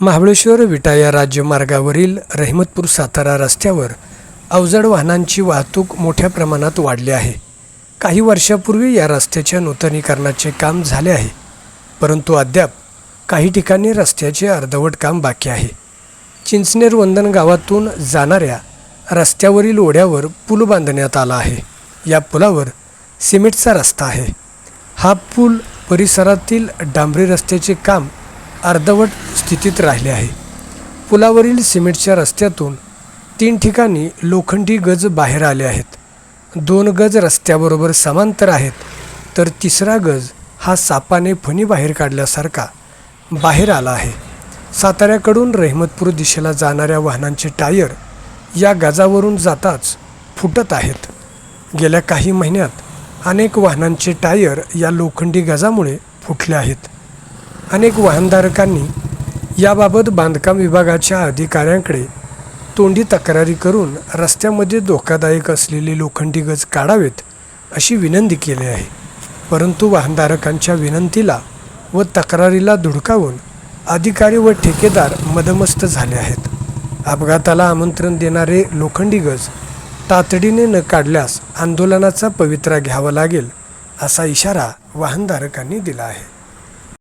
महाबळेश्वर विटा या राज्यमार्गावरील रहिमतपूर सातारा रस्त्यावर अवजड वाहनांची वाहतूक मोठ्या प्रमाणात वाढली आहे. काही वर्षापूर्वी या रस्त्याच्या नूतनीकरणाचे काम झाले आहे परंतु अद्याप काही ठिकाणी रस्त्याचे अर्धवट काम बाकी आहे. चिंचनेर वंदन गावातून जाणाऱ्या रस्त्यावरील ओढ्यावर पूल बांधण्यात आला आहे. या पुलावर सिमेंटचा रस्ता आहे. हा पूल परिसरातील डांबरी रस्त्याचे काम अर्धवट स्थितीत राहिले आहे. पुलावरील सिमेंटच्या रस्त्यातून तीन ठिकाणी लोखंडी गज बाहेर आले आहेत. दोन गज रस्त्याबरोबर समांतर आहेत तर तिसरा गज हा सापाने फणी बाहेर काढल्यासारखा बाहेर आला आहे. साताऱ्याकडून रहमतपूर दिशेला जाणाऱ्या वाहनांचे टायर या गजावरून जाताच फुटत आहेत. गेल्या काही महिन्यात अनेक वाहनांचे टायर या लोखंडी गजामुळे फुटले आहेत. अनेक वाहनधारकांनी याबाबत बांधकाम विभागाच्या अधिकाऱ्यांकडे तोंडी तक्रारी करून रस्त्यामध्ये धोकादायक असलेले लोखंडी गज काढावेत अशी विनंती केली आहे. परंतु वाहनधारकांच्या विनंतीला व तक्रारीला धुडकावून अधिकारी व ठेकेदार मदमस्त झाले आहेत. अपघाताला आमंत्रण देणारे लोखंडी गज तातडीने न काढल्यास आंदोलनाचा पवित्रा घ्यावा लागेल असा इशारा वाहनधारकांनी दिला आहे.